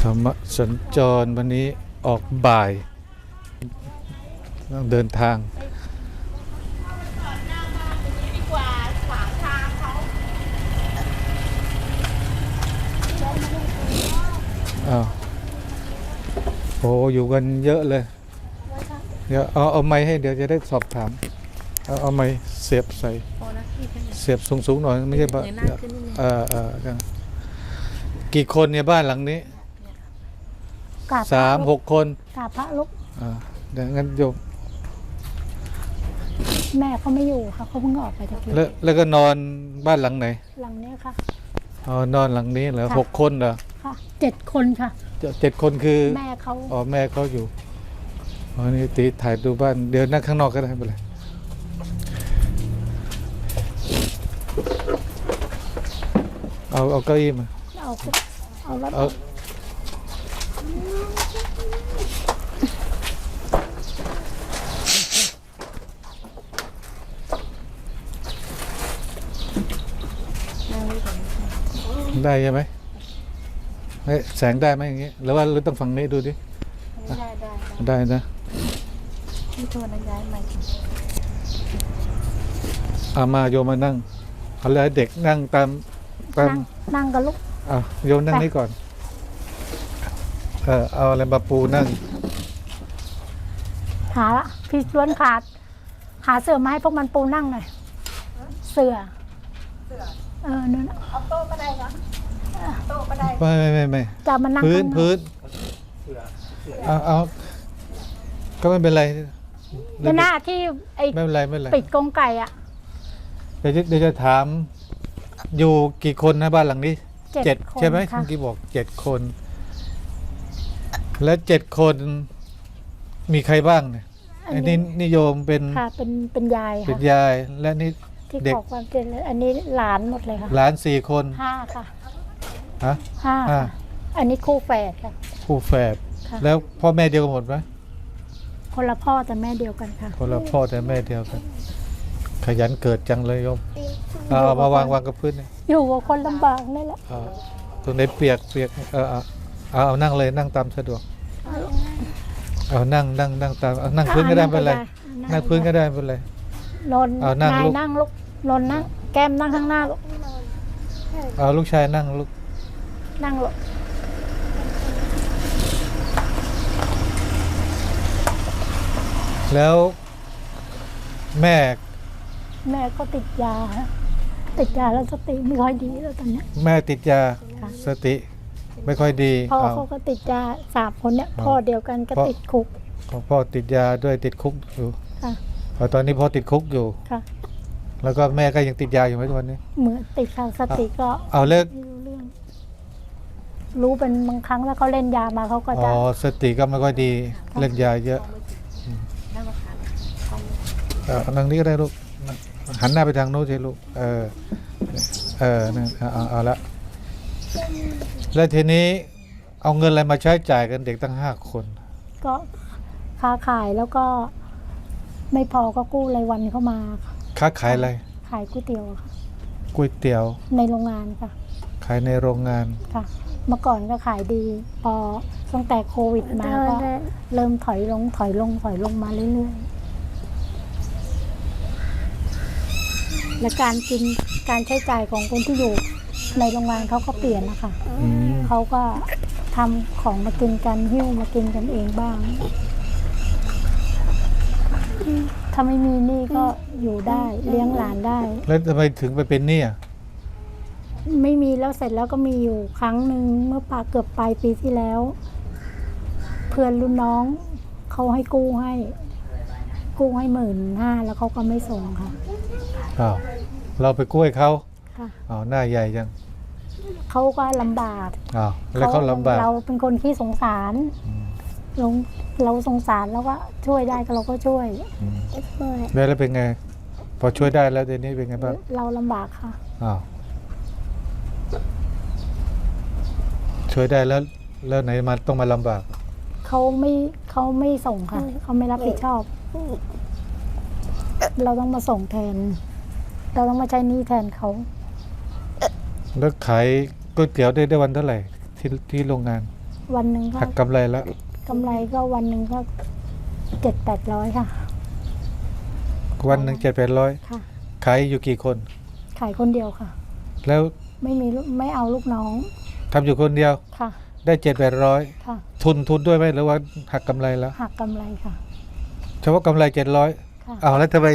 ธรรมสัญจรวันนี้ออกบ่ายต้องเดินทางดีกว่าวางทางเขาอ้าวโอ้อยู่กันเยอะเลย เดี๋ยวเอาเอาไม้ให้เดี๋ยวจะได้สอบถาม เอาเอาไม้เสียบใส่ เสียบสูงๆหน่อยไม่ใช่ปะเงยหน้าออเออเออกี่คนเนี่ยบ้านหลังนี้ กราบพระสามหกคนกราบพระลุกอ่าเดี๋ยวงั้นโยมแม่เขาไม่อยู่ค่ะเขาเพิ่งออกไปตะกี้แล้วแล้วก็นอนบ้านหลังไหนหลังเนี้ยค่ะ อ๋อนอนหลังนี้เหรอค่ะ หกคนเหรอค่ะเจ็ดคนค่ะ เจ็ดเจ็ดคนคือแม่เขาอ๋อแม่เขาอยู่อ๋อนี่ตีถ่ายดูบ้านเดี๋ยวนั่งข้างนอกก็ได้ไม่เป็นไรเอาเอาเก้าอี้มา เอาเอารถเอา ได้ใช่ไหมเฮ้ยแสงได้ไหมอย่างงี้หรือว่าเราต้องฝั่งนี้ดูดิได้ได้ได้ได้นะพี่โทษนะย้ายใหม่เอามาโยมมานั่งเอาเลยเด็กนั่งตามตามนั่งนั่งกับลูก อะโยมนั่งนี่ก่อน เออเอาอะไรมาปูนั่งหาละพี่ล้วนขาด หาเสือมาให้พวกมันปูนั่งหน่อย เสือเออนั่นน่ะเอาโต๊ะมาได้เหรอ โต๊ะมาได้ไม่ไม่ไม่ไม่จะมานั่งพื้นข้างอกพื้นเอาเอาก็ไม่เป็นไรเดี๋ยวหน้าที่ไอ้ไม่เป็นไรไม่เป็นไรปิดกรงไก่อะ เดี๋ยวจะเดี๋ยวจะถาม อยู่กี่คนนะบ้านหลังนี้เจ็ดคนใช่ไหมค่ะ เมื่อกี้บอกเจ็ดคน แล้วเจ็ดคนมีใครบ้างเนี่ยอันอันนี้นี้นิยมเป็นค่ะ เป็นเป็นยายเป็นค่ะยายและนี่ ที่เด็ก ขอความเจริญอันนี้หลานหมดเลยค่ะหลานสี่คนห้าค่ะ ฮะห้าห้าค่ะอันนี้คู่แฝดค่ะ คู่แฝดค่ะ แล้วพ่อแม่เดียวกันหมดไหมคนละพ่อแต่แม่เดียวกันค่ะ คนละพ่อแต่แม่เดียวกัน ขยันเกิดจังเลยโยมเอาเอามาวางวางกับพื้นนี่อยู่กับคนลำบากนี่แหละเอาตรงไหนเปียกเปียกเออเอาเอาเอานั่งเลยนั่งตามสะดวก เอานั่งนั่งนั่งตามเอานั่งพื้นก็ได้ไม่เป็นไรนั่งพื้นก็ได้ไม่เป็นไรนนเอานั่งนายลูกนั่งลูกนนนั่งแก้มนั่งข้างหน้าลูกเอาลูกชายนั่งลูก นั่งลูกแล้วแม่ แม่ก็ติดยาฮะติดยาแล้วสติไม่ค่อยดีแล้วตอนเนี้ย แม่ติดยาค่ะ สติไม่ค่อยดีพ่อเอา เขาก็ติดยาสามคนเนี้ยเอาพ่อเดียวกันก็พ่อ ติดคุกของพ่อติดยาด้วยติดคุกอยู่ค่ะเอาตอนนี้พ่อติดคุกอยู่ ค่ะ แล้วก็แม่ก็ยังติดยาอยู่ไหมทุกวันนี้ เหมือนติดค่ะสติก็เอาเลิกไม่ รู้เรื่องรู้เป็นบางครั้งแล้วเขาเล่นยามาเขาก็อ๋จะอสติก็ไม่ค่อยดีค่ะเล่นยาเยอะนั่งมาขาเอาเอาทางนี้ก็ได้ลูกหันหน้าไปทางโน้นสิลูกเออเออนั่นเอาเอาเอาละแล้วทีนี้เอาเงินอะไรมาใช้จ่ายกันเด็กตั้งห้าคน ก็ค้าขายแล้วก็ ไม่พอก็กู้รายวันเข้ามาค่ะค้าขายอะไรขายก๋วยเตี๋ยวค่ะก๋วยเตี๋ยวในโรงงานค่ะ ขายในโรงงาน ค่ะ เมื่อก่อนก็ขายดี พอตั้งแต่โควิดมาก็เริ่มถอยลงถอยลงถอยลงมาเรื่อยๆ และการกินการใช้จ่ายของคนที่อยู่ในโรงงานเขาก็เปลี่ยนนะคะอืมเขาก็ทำของมากินกันหิ้วมากินกันเองบ้าง ถ้าไม่มีหนี่ก็อยู่ได้เลี้ยงหลานได้ แล้วทำไมถึงไปเป็นหนี้อะ ไม่มีแล้วเสร็จแล้วก็มีอยู่ครั้งหนึ่งเมื่อปาเกือบปลายปีที่แล้ว เพื่อนรุ่นน้องเขาให้กู้ให้ กู้ให้หมื่นห้าแล้วเขาก็ไม่ส่งค่ะอ้าวเราไปกล้วยเขาค่ะอ้าวหน้าใหญ่จังเขาก็ลำบากอ้าวแล้วเขาลำบากเราเป็นคนที่สงสารอืมเราเราสงสารแล้วก็ช่วยได้ก็เราก็ช่วยอืมแล้วแล้วเป็นไง พอช่วยได้แล้วเดี๋ยวนี้เป็นไงบ้างเราลำบากค่ะอ้าว ช่วยได้แล้วแล้วไหนมาต้องมาลำบาก เขาไม่เขาไม่ส่งค่ะ เขาไม่รับผิดชอบ เราต้องมาส่งแทน เราต้องมาใช้หนี้แทนเขาแล้วขายก๋วยเตี๋ยวได้ได้วันเท่าไหร่ที่ที่โรงงานวันหนึ่งก็หักกำไรแล้วกำไรก็วันหนึ่งก็เจ็ดแปดร้อยค่ะ วันหนึ่งเจ็ดแปดร้อยค่ะ ขายอยู่กี่คน ขายคนเดียวค่ะ แล้ว ไม่มีลูกไม่เอาลูกน้องทำอยู่คนเดียวค่ะได้เจ็ดแปดร้อยค่ะ ทุนทุนด้วยไหมหรือว่าหักกำไรแล้วหักกำไรค่ะเฉพาะกำไรเจ็ดร้อยค่ะ อ้าวแล้วทำไม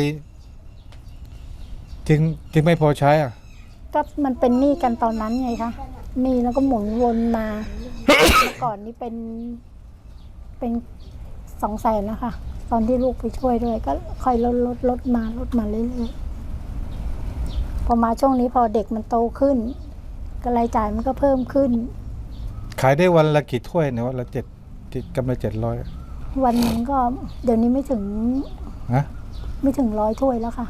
จึงจึงไม่พอใช้อะ ก็มันเป็นหนี้กันตอนนั้นไงคะหนี้แล้วก็หมุนวนมา เมื่อก่อนนี้เป็นเป็นสองแสนนะคะ ตอนที่ลูกไปช่วยด้วย ก็ค่อยลดลดลดมาลดมาเรื่อยๆ พอมาช่วงนี้พอเด็กมันโตขึ้นก็รายจ่ายมันก็เพิ่มขึ้น ขายได้วันละกี่ถ้วยเนี่ยวันละเจ็ดเจ็ดกำไรเจ็ดร้อยวันหนึงก็เดี๋ยวนี้ไม่ถึงฮะไม่ถึงร้อยถ้วยแล้วค่ะ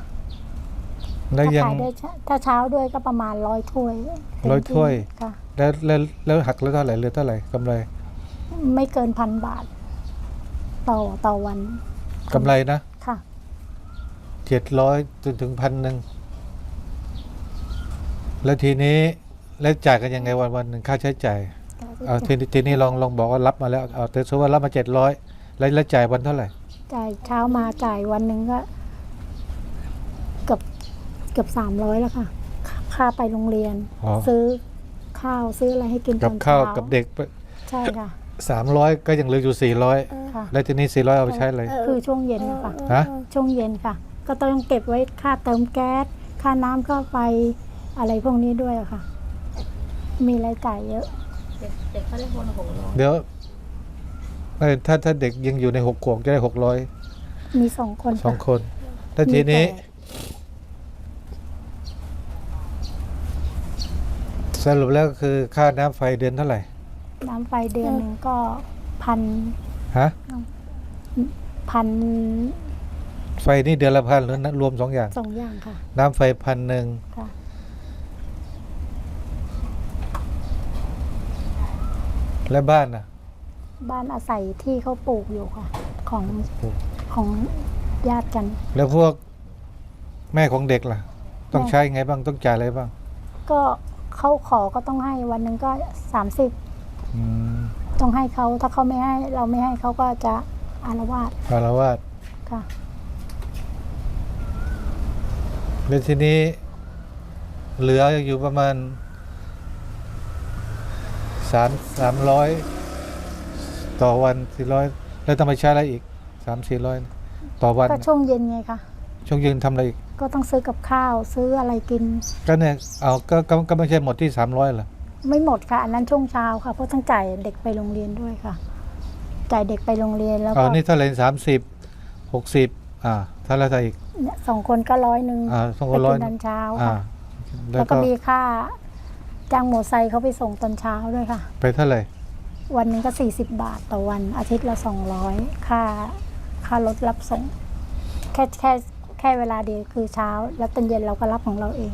แล้วถ้ายัง ขายได้เช้าถ้าเช้าด้วยก็ประมาณร้อยถ้วยร้อยถ้วยค่ะ แล้วแล้วแล้วหักแล้วเท่าไหร่เหลือเท่าไหร่กำไรไม่เกินพันบาท ต่อต่อวันกำไรนะค่ะ เจ็ดร้อยจนถึงพันหนึ่ง แล้วทีนี้แล้วจ่ายกันยังไงวันวันหนึ่งค่าใช้จ่ายเอาทีนี้ทีนี้ลองลองบอกว่ารับมาแล้วเอาแต่สมมติว่ารับมาเจ็ดร้อยแล้วแล้วจ่ายวันเท่าไหร่จ่ายเช้ามาจ่ายวันหนึ่งก็เกือบเกือบสามร้อยแล้วค่ะ ค่าไปโรงเรียน อ๋อ ซื้อข้าวซื้ออะไรให้กินตกัอบนข้าวเช้ากับเด็กใช่ค่ะ สามร้อยก็ยังเหลืออยู่สี่ร้อยค่ะ แล้วทีนี้สี่ร้อยเอาไปใช้อะไรคือช่วงเย็นนะคะฮะช่วงเย็นค่ะ ก็ต้องเก็บไว้ค่าเติมแก๊สค่าน้ำค่าไฟ อะไรพวกนี้ด้วยอะค่ะ มีรายจ่ายเยอะ เด็กเด็กเขาเรียกคนละหกร้อยเดี๋ยวเอ้ยถ้าถ้าเด็กยังอยู่ในหกขวบจะได้หกร้อยมีสองคนสองค่ะคนแล้วทีนี้ มีแปดสรุปแล้วก็คือค่าน้ำไฟเดือนเท่าไหร่ น้ำไฟเดือนหนึ่งก็พันฮะ พันไฟนี่เดือนละพันหรือนะรวมสองอย่าง สองอย่างค่ะ น้ำไฟพันหนึ่งค่ะ และบ้านน่ะบ้านอาศัยที่เขาปลูกอยู่ค่ะ ของของญาติกัน แล้วพวกแม่ของเด็กล่ะ ต้องแม่ใช้ไงบ้างต้องจ่ายอะไรบ้าง ก็เขาขอก็ต้องให้วันหนึ่งก็สามสิบอืมต้องให้เขาถ้าเขาไม่ให้ เราไม่ให้เขาก็จะอารวาสคารวาสค่ะแล้วทีนี้เหลืออยู่ประมาณ สามสามร้อยต่อวันสี่ร้อยแล้วต้องไปใช้อะไรอีกสามสี่ร้อยต่อวันก็ช่วงเย็นไงคะช่วงยืนทำอะไรอีก ก็ต้องซื้อกับข้าวซื้ออะไรกิน ก็เนี่ยเอาก็ก็ก็ไม่ใช่หมดที่สามร้อยเหรอไม่หมดค่ะ อันนั้นช่วงเช้าค่ะเพราะต้องจ่ายเด็กไปโรงเรียนด้วยค่ะจ่ายเด็กไปโรงเรียนแล้วอ๋อก็นี่เท่าไหร่สามสิบหกสิบอ่าเท่าไหรเท่าอีกเนี่ยสองคนก็ร้อยหนึ่งอ่าสองไปคนร้อยกินตอนเช้าอ่าค่ะ แล้แล้ววก็ก็มีค่า จ้างมอเตอร์ไซค์เขาไปส่งตอนเช้าด้วยค่ะ ไปเท่าไหร่ วันหนึงก็ 40 บาทต่อวันอาทิตย์ละ 200 ค่าค่ารถรับส่ง แค่แค่แค่เวลาเดียวคือเช้า แล้วตอนเย็นเราก็รับของเราเอง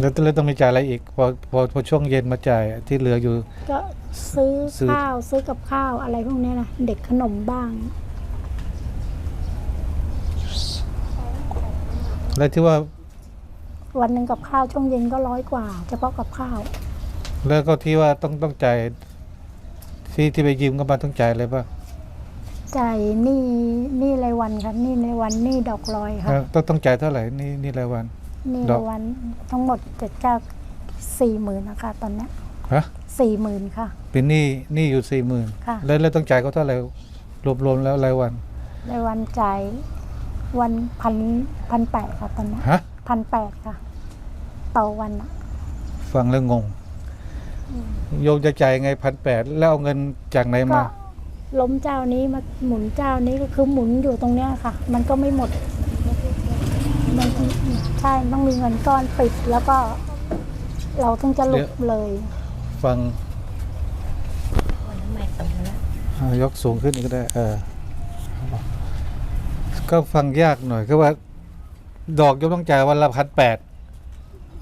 แล้วแล้วต้องมีจ่ายอะไรอีก พอพอพอช่วงเย็นมาจ่ายที่เหลืออยู่ ก็ซื้อซื้อ ข้าวซื้อกับข้าวอะไรพวกเนี้ยนะเด็กขนมบ้าง แล้วที่ว่า วันหนึ่งกับข้าวช่วงเย็นก็ร้อยกว่า เฉพาะกับข้าว แล้วก็ที่ว่าต้องต้องจ่ายที่ที่ไปยืมก็มาต้องจ่ายอะไรบ้างจ่ายหนี้หนี้รายวันค่ะหนี้รายวันหนี้ดอกลอยค่ะเออต้องต้องจ่ายเท่าไหร่นี่นี่รายวันหนี้ดอรากยวันทั้งหมดเจ็ดเก้าสี่หมื่นนะคะตอนเนี้ยฮะสี่หมื่นค่ะ เป็นหนี้หนี้อยู่สี่หมื่นค่ะแล้วแล้วต้องจ่ายเขาเท่าไหร่รวมรวมแล้วรายวันรายวันจ่ายวันพันพันแปดค่ะตอนเนี้ฮะ พันแปดค่ะ ต่อวันอะฟังแล้วงง โยมจะจ่ายไงพันแปดแล้วเอาเงินจากไหนก็มา ล้มเจ้านี้มาหมุนเจ้านี้ก็คือหมุนอยู่ตรงเนี้ยค่ะ มันก็ไม่หมดมันใช่ต้องมีเงินก้อนปิดแล้วก็ เราต้องจะหลุดเลยฟังวันนั้นไม่ตกแล้วอ่ายกสูงขึ้นอีกก็ได้ เออ ก็ฟังยากหน่อยก็ว่า ดอกโยมต้องจ่ายวันละพันแปด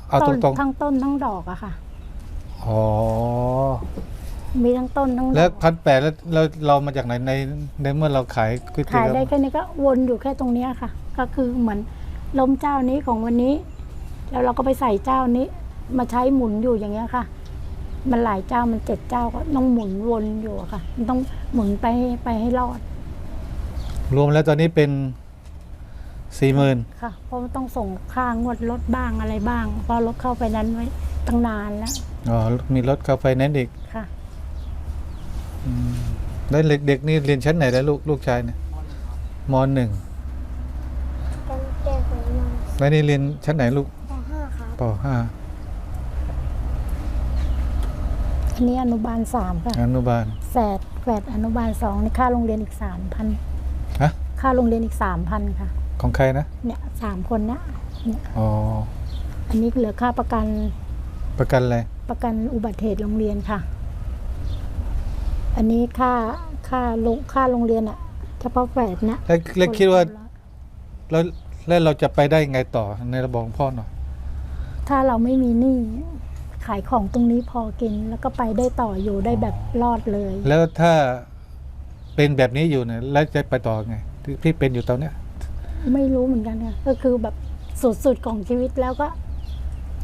เอาตต้นรงทั้งต้นทั้งดอกอะค่ะ ๆอ๋อมีทั้งต้นทั้งดแล้วอกพันแปดแล้วเราเรามาจากไหนในในเมื่อเราขายก๋วยเตี๋ขายยวได้แค่นี้ก็วนอยู่แค่ตรงเนี้ยค่ะ ก็คือเหมือนล้มเจ้านี้ของวันนี้ แล้วเราก็ไปใส่เจ้านี้ มาใช้หมุนอยู่อย่างเงี้ยค่ะ มันหลายเจ้ามันเจ็ดเจ้าก็ต้องหมุนวนอยู่อะค่ะ มันต้องหมุนไปไปให้รอด รวมแล้วตอนนี้เป็น สี่หมื่นค่ะ เพราะมันต้องส่งค่างวดรถบ้างอะไรบ้าง เพราะรถเข้าไปนั้นไว้ตั้งนานแล้ว อ๋อ มีรถเข้าไฟแนนซ์อีกค่ะแล้วเด็กๆนี่เรียนชั้นไหนแล้วลูกลูกชายเนี่ยมหนึ่งกันแก้หัวนอนแล้วนี่เรียนชั้นไหนลูกปห้าครับปห้าอันนี้อนุบาลสามค่ะ อนุบาลแฝดแฝดอนุบาลสองนี่ค่าโรงเรียนอีกสามพันฮะ ค่าโรงเรียนอีกสามพันค่ะ ของใครนะ เนี่ยสามคนนะเนี่ยอ๋อ อันนี้เหลือค่าประกันประกันอะไร ประกันอุบัติเหตุโรงเรียนค่ะ อันนี้ค่าค่าลงค่าโรงเรียนอะเฉพาะแฝดนะแล้วแล้วคิดว่า แล้วแล้วเราจะไปได้ไงต่อในระบอกพ่อหน่อย ถ้าเราไม่มีหนี้ขายของตรงนี้พอกิน แล้วก็ไปได้ต่ออยู่ได้แบบรอดเลย แล้วถ้าเป็นแบบนี้อยู่เนี่ยแล้วจะไปต่อไงที่ที่เป็นอยู่ตอนเนี้ย ไม่รู้เหมือนกันค่ะก็คือแบบสุดๆของชีวิตแล้วก็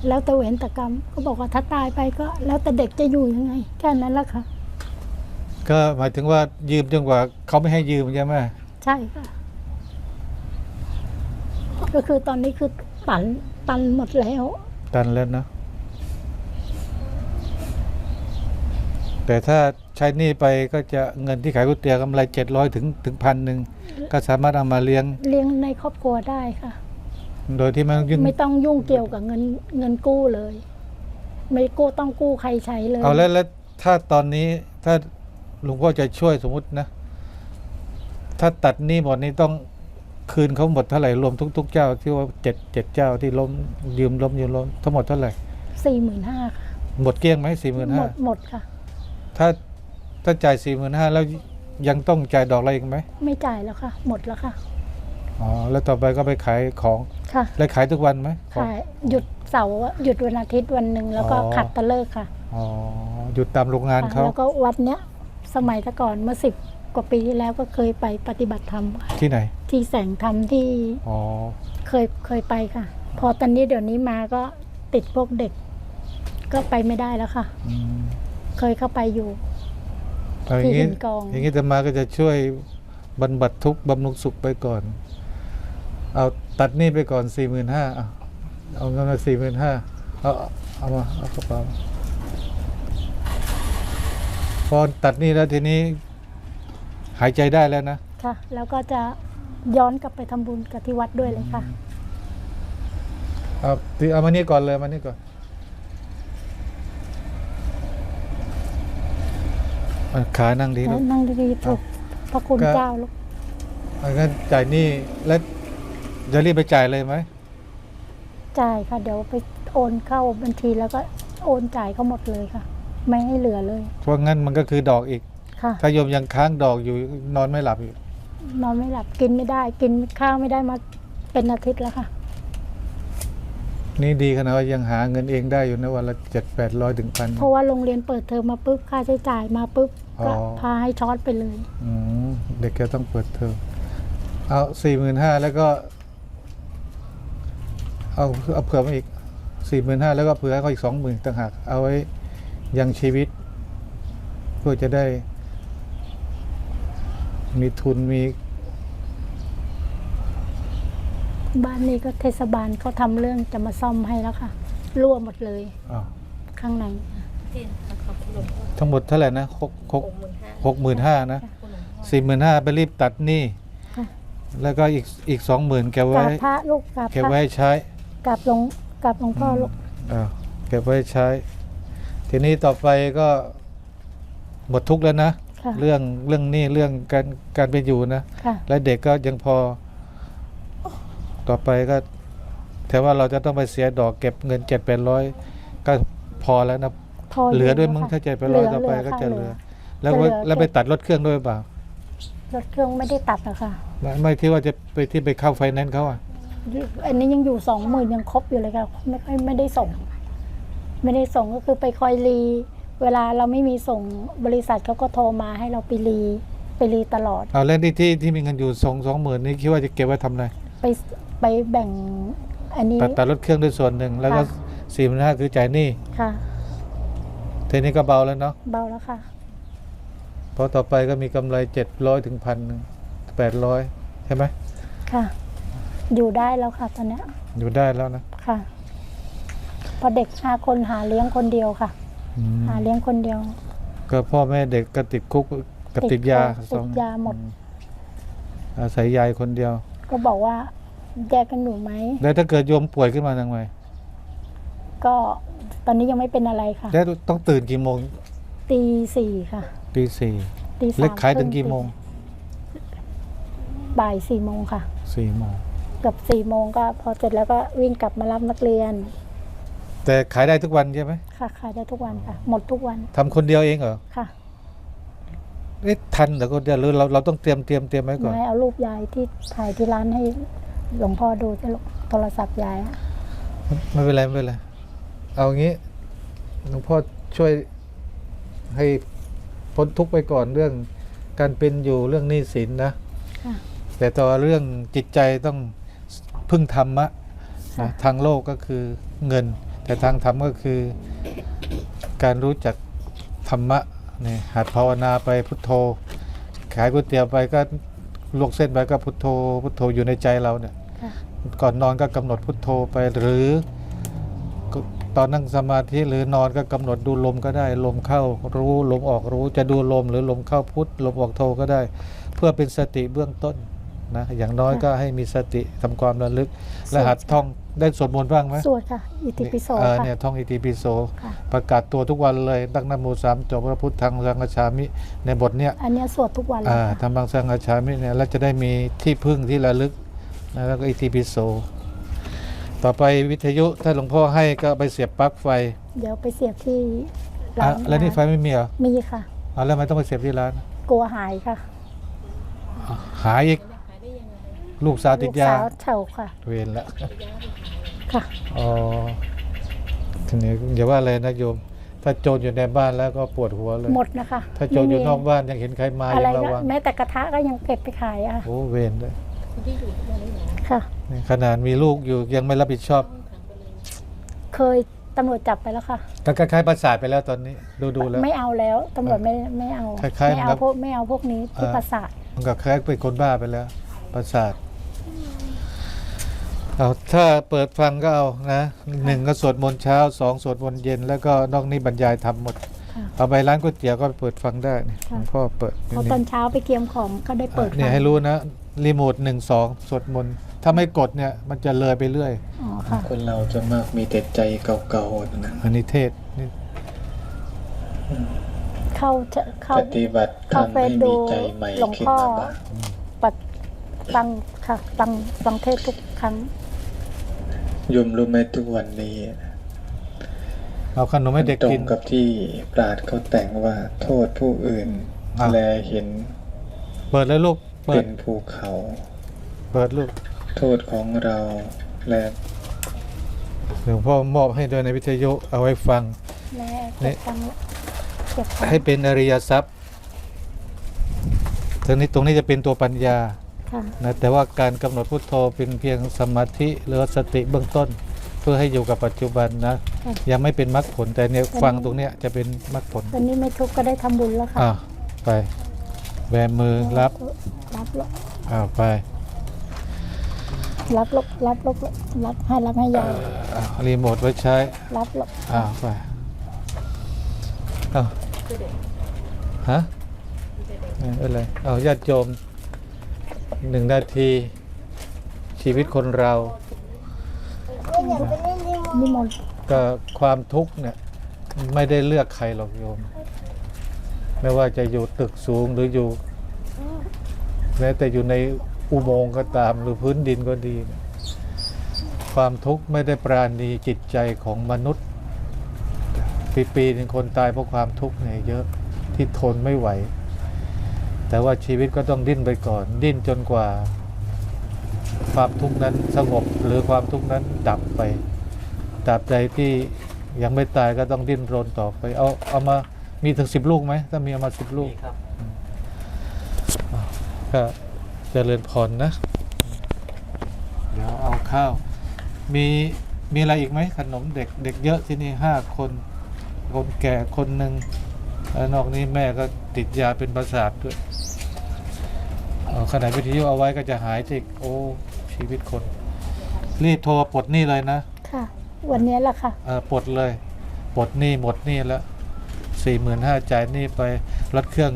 แล้วแต่เวรแต่กรรม ก็บอกว่าถ้าตายไปก็ แล้วแต่เด็กจะอยู่ยังไง แค่นั้นแหละค่ะ ก็หมายถึงว่ายืมจนกว่าเขาไม่ให้ยืมใช่ไหมใช่ค่ะ ก็คือตอนนี้คือตันตันหมดแล้ว ตันแล้วเนอะ แต่ถ้าใช้หนี้ไปก็จะเงินที่ขายก๋วยเตี๋ยวกำไรเจ็ดร้อยถึงถึงพันหนึ่งก็สามารถเอามาเลี้ยง เลี้ยงในครอบครัวได้ค่ะ โดยที่ไม่ต้องยุ่งไม่ต้องยุ่งเกี่ยวกับเงินเงินกู้เลย ไม่กู้ต้องกู้ใครใช้เลยเอาแล้วแล้วถ้าตอนนี้ถ้าหลวงพ่อจะช่วยสมมตินะ ถ้าตัดหนี้หมดนี้ต้องคืนเขาหมดเท่าไหร่รวมทุก ๆ เจ้าที่ว่าเจ็ดเจ็ดเจ้าที่ล้มยืมล้มยืมล้มทั้งหมดเท่าไหร่สี่หมื่นห้าค่ะหมดเกลี้ยงไหมสี่หมื่นหมห้า ดหมดค่ะ ถ้าถ้าจ่ายสี่หมื่นห้าแล้วยังต้องจ่ายดอกอะไรอีกไหมไม่จ่ายแล้วค่ะ หมดแล้วค่ะ อ๋อ แล้วต่อไปก็ไปขายของค่ะ แล้วขายทุกวันไหมของ ขายหยุดเสาร์หยุดวันอาทิตย์วันหนึ่งแล้วก็อ๋อ ขัดตะเลิกค่ะอ๋อหยุดตามโรงงานเขาแล้วก็วัดเนี้ยสมัยแต่ก่อนเมื่อสิบกว่าปีที่แล้วก็เคยไปปฏิบัติธรรมค่ะที่ไหน ที่แสงธรรมที่อ๋อ เคยเคยไปค่ะ พอตอนนี้เดี๋ยวนี้มาก็ติดพวกเด็ก ก็ไปไม่ได้แล้วค่ะ อืม เคยเข้าไปอยู่เอาอย่างนี้ที่หินกอง อย่างนี้จะมาก็จะช่วยบรรบัดทุกข์บำรุงสุขไปก่อน เอาตัดหนี้ไปก่อนสี่หมื่นห้าเอาเงินมาสี่หมื่นห้าเอาเอามาเอากระเป๋าพอตัดหนี้แล้วทีนี้หายใจได้แล้วนะ ค่ะ แล้วก็จะย้อนกลับไปทำบุญกับที่วัดด้วยเลยค่ะ เอาทีเอามานี่ก่อนเลยมานี่ก่อนเอา ขานั่งดีลูกนั่งดีๆถูกพระคุณก็เจ้าลูกเอางั้นจ่ายหนี้แล้วจะรีบไปจ่ายเลยไหมจ่ายค่ะ เดี๋ยวไปโอนเข้าบัญชีแล้วก็โอนจ่ายเขาหมดเลยค่ะ ไม่ให้เหลือเลย เพราะงั้นมันก็คือดอกอีกค่ะถ้าโยมยังค้างดอกอยู่นอนไม่หลับอยู่ นอนไม่หลับกินไม่ได้ กินข้าวไม่ได้มาเป็นอาทิตย์แล้วค่ะ นี่ดีขนาดว่ายังหาเงินเองได้อยู่นะวันละเจ็ดแปดร้อยถึงพัน เพราะว่าโรงเรียนเปิดเทอมมาปุ๊บค่าใช้จ่ายมาปุ๊บอ๋อ ก็พาให้ช็อตไปเลย อืมเด็กก็ต้องเปิดเทอมเอาสี่หมื่นห้าแล้วก็ เอาเอาเผื่อมาอีกสี่หมื่นห้าแล้วก็เผื่อให้เขาอีกสองหมื่นต่างหากเอาไว้ยังชีวิตเพื่อจะได้ มีทุนมี บ้านนี้ก็เทศบาลเขาทำเรื่องจะมาซ่อมให้แล้วค่ะ รั่วหมดเลยอ้าวข้างใน ที่นะครับคุณหลวงพ่อทั้งหมดเท่าไหร่นะหกหกหกหมื่นห้าหกหมื่นห้านะคุณหลวงพ่อสี่หมื่นห้าไปรีบตัดหนี้ค่ะ แล้วก็อีกอีกสองหมื่นเก็บกไว้ราบพระลูกกราบเก็บพระไว้ให้ใช้ กราบหลวงกราบหลวงพ่อลูกอ่าเก็บไว้ใช้ ทีนี้ต่อไปก็ หมดทุกข์แล้วนะ ค่ะเรื่องเรื่องหนี้เรื่องการการเป็นอยู่นะ ค่ะ และเด็กก็ยังพอ ต่อไปก็แต่ว่าเราจะต้องไปเสียดอกเก็บเงินเจ็ดแปดร้อยก็พอแล้วนะพอเหลือด้วยมึงค่ะถ้าเจ็ดแปดร้อยเหลืต่อไปก็ค่ะจะเหลืออแล้วจะเหลือ แล้วไปเจ็ดตัดรถเครื่องด้วยเปล่ารถเครื่องไม่ได้ตัดอะค่ะไม่ไม่ที่ว่าจะไปที่ไปเข้าไฟแนนซ์เขาอะอันนี้ยังอยู่สองหมื่นยังครบอยู่เลยค่ะไม่ค่อยไม่ได้ส่ง ไม่ได้ส่งก็คือไปคอยรี เวลาเราไม่มีส่งบริษัทเขาก็โทรมาให้เราไปรีไปรีตลอดเอาแล้วที่ที่ที่มีเงินอยู่สองสองหมื่นนี่คิดว่าจะเก็บไว้ทำอะไรไป ไปแบ่งอันนี้ตัดตัดรถเครื่องด้วยส่วนหนึ่งแล้วก็ค่ะ สี่หมื่นห้าคือจ่ายหนี้ค่ะ ทีนี้ก็เบาแล้วเนาะเบาแล้วค่ะ เพราะต่อไปก็มีกำไรเจ็ดร้อยถึงพันแปดร้อยใช่ไหมค่ะ อยู่ได้แล้วค่ะตอนเนี้ยอยู่ได้แล้วนะค่ะเพอเด็กห้าคนหาเลี้ยงคนเดียวค่ะ อืมหาเลี้ยงคนเดียว ก็พ่อแม่เด็กก็ติดคุกกับติดยาติดสองยาหมด อือาศัยยายคนเดียว ก็บอกว่า แยกกันอยู่ไหม แล้วถ้าเกิดโยมป่วยขึ้นมาทำไงก็ตอนนี้ยังไม่เป็นอะไรค่ะแล้วต้องตื่นกี่โมงตีสี่ค่ะตีสี่ตีสามเล็กขายถึงครึ่กี่โมงบ่ายสี่โมงค่ะสี่โมงเกับสี่โมงก็พอเสร็จแล้วก็วิ่งกลับมารับนักเรียน แต่ขายได้ทุกวันใช่ไหมค่ะขายได้ทุกวันค่ะ หมดทุกวันทำคนเดียวเองเหรอค่ะเอ๊ะทันแต่คนเดียวหรือเราเราต้องเตรียมเตรียมเตรียมไว้ก่อน ไม่เอารูปยายที่ถ่ายที่ร้านให้ หลวงพ่อดูที่โทรศัพท์ยายอะไม่เป็นไรไม่เป็นไร เอางี้หลวงพ่อช่วยให้พ้นทุกข์ไปก่อนเรื่องการเป็นอยู่เรื่องหนี้สินนะ ค่ะ แต่ต่อเรื่องจิตใจต้องพึ่งธรรมะนะทางโลกก็คือเงิน แต่ทางธรรมก็คือการรู้จักธรรมะเนี่ยหัดภาวนาไปพุทโธ ขายก๋วยเตี๋ยวไปก็ ลวกเส้นไปก็พุทโธพุทโธอยู่ในใจเราเนี่ยค่ะก่อนนอนก็กำหนดพุทโธไปหรือก็ตอนนั่งสมาธิหรือนอนก็กำหนดดูลมก็ได้ ลมเข้ารู้ลมออกรู้ จะดูลมหรือลมเข้าพุทลมออกโธก็ได้ เพื่อเป็นสติเบื้องต้น นะอย่างน้อยก็ให้มีสติทำความระลึกและหัดท่องได้สวดมนต์บ้างไหมสวดค่ะ อิติปิโสเออค่ะ เนี่ยท่องอิติปิโสค่ะ ประกาศตัวทุกวันเลยตั้งนะโมสามจบพระพุทธังสังฆชามิในบทเนี้ย อันเนี้ยสวดทุกวันเลยอ่าค่ะ ทำบางสังฆชามิเนี่ยแล้วจะได้มีที่พึ่งที่ระลึกนะแล้วก็อิติปิโส ต่อไปวิทยุถ้าหลวงพ่อให้ก็ไปเสียบปลั๊กไฟเดี๋ยวไปเสียบที่ร้าอะนแล้วนี่ไฟไม่มีเหรอมีค่ะ อะแล้วทำไมต้องไปเสียบที่ร้าน กลัวหายค่ะอะหายอีก ลูกสาวติลูดกยาสาวเฉาค่ะ เวรละค่ะ อ๋อทีนี้อย่าว่าอะไรนะโยม ถ้าโจรอยู่ในบ้านแล้วก็ปวดหัวเลย หมดนะคะถ้าโจรอยู่ไม่มีนอกบ้านยังเห็นใครมาอะไรยังระก็วังแม้แต่กระทะก็ยังเก็บไปขายอะค่ะโอ้เวรเลยค่ะ นี่ขนาดมีลูกอยู่ยังไม่รับผิดชอบเคยตำรวจจับไปแล้วค่ะ ก็คล้ายๆประสาทไปแล้วตอนนี้ ดูดูๆแล้ว ไม่เอาแล้วตำรวจไม่ไม่เอาคล้ายๆไม่ครัเอาบพวกไม่เอาพวกนี้ที่อ่าประสาทมันก็คล้ายเป็นคนบ้าไปแล้ว ประสาท เอาถ้าเปิดฟังก็เอานะหนึ่งก็สวดมนต์เช้าสองสวดมนต์เย็น แล้วก็นอกนี้บรรยายทำหมดค่ะเอาไปร้านก๋วยเตี๋ยวก็ไปเปิดฟังได้นี่หลวงพ่อเปิดพอตอนเช้าไปเกียมของก็ได้เปิดเนี่ยฟังให้รู้นะรีโมทหนึ่งสองสวดมนต์ถ้าไม่กดเนี่ยมันจะเลยไปเรื่อยอ๋อค่ะคนเราจะมากมีแต่ใจเก่าๆนะอันนี้เทศนี่เข้าจะเข้าปฏิบัติเข้าทำเฟให้ซดูมีใจใหม่หลวงขึ้นพ่อมาบ้างปัดฟังค่ะฟังฟังเทศทุกครั้งโยมรู้ไหมทุกวันนี้เอาขนมให้เด็กตรกิงนกับที่ปราดเขาแต่งว่าโทษผู้อื่นอะแลเห็น เปิดเลยลูกเปิเป็ดนภูเขา เปิดลูก โทษของเราและหลวงพ่อมอบให้ด้วยในวิทยุเอาไว้ฟังแม่นี่เก็บฟังเก็บฟังให้เป็นอริยทรัพย์ตรงนี้ตรงนี้จะเป็นตัวปัญญาค่ะ นะแต่ว่าการกำหนดพุทโธเป็นเพียงสมาธิหรือว่าสติเบื้องต้น เพื่อให้อยู่กับปัจจุบันนะค่ะยังไม่เป็นมรรคผลแต่เนี่ยฟังตรงเนี้ยจะเป็นมรรคผลตอนนี้ไม่ทุกข์ก็ได้ทำบุญแล้วค่ะอ่าไปแบมือรับรับลบอ่าไปรับลบรับลบรับให้รับให้ยายอ่ารีโมทไว้ใช้ รับลบอ่าไปเอาฮะไม่เป็นไรเอาญาติโยม หนึ่งนาที ชีวิตคนเรา นิมนต์ก็ความทุกข์เนี่ยไม่ได้เลือกใครหรอกโยม ไม่ว่าจะอยู่ตึกสูงหรืออยู่แม้แต่อยู่ในอุโมงค์ก็ตามหรือพื้นดินก็ดี ความทุกข์ไม่ได้ปราณีจิตใจของมนุษย์ ปีปีหนึ่งคนตายเพราะความทุกข์เนี่ยเยอะที่ทนไม่ไหว แต่ว่าชีวิตก็ต้องดิ้นไปก่อน ดิ้นจนกว่า ความทุกข์นั้นสงบหรือความทุกข์นั้นดับไปตราบใดที่ยังไม่ตายก็ต้องดิ้นรนต่อไป เอาเอามามีถึงสิบลูกไหมถ้ามีเอามาสิบลูกอะก็เจริญพรนะ เดี๋ยวเอาข้าว มีมีอะไรอีกไหมขนมเด็กเด็กเยอะที่นี่ห้าคน คนแก่คนหนึ่งแล้วนอกนี้แม่ก็ติดยาเป็นประสาทด้วยเอ่อ ขนาดวิทยุเอาไว้ก็จะหายจิกโอ้ชีวิตคน รีบโทรปลดหนี้เลยนะค่ะ วันนี้แหละค่ะ เออปลดเลยปลดหนี้หมดหนี้แล้วสี่หมื่นห้าจ่ายหนี้ไปรถเครื่อง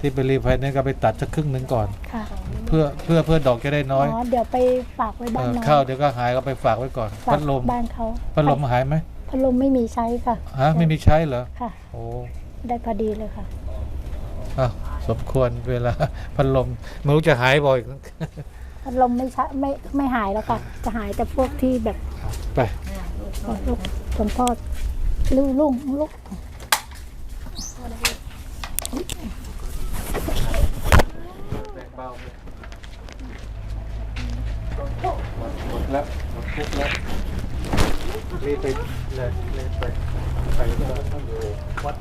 ที่ไปรีไฟแนนซ์ก็ไปตัดสักครึ่งหนึ่งก่อน ค่ะเพื่อเพื่อเพื่อดอกจะได้น้อยอ๋อเดี๋ยวไปฝากไว้เอบ้านอน้องข้าวเดี๋ยวก็หายก็ไปฝากไว้ก่อนฝากพัดลมบ้านเขาพัดลมหายไหมพัดลมไม่มีใช้ค่ะฮะไม่มีใช้เหรอค่ะ โอ้ได้พอดีเลยค่ะ อ้าวสมควรเวลาพัดลมไม่รู้จะหายบ่อยพัดลมไม่ใช้ไม่ไม่หายแล้วค่ะ จะหายแต่พวกที่แบบไปลูกผลพ่อลูกลุงลูกหมดแล้วหมดทุกแล้วรีบไปเลยรีบไปไปก็ต้องอยู่วัด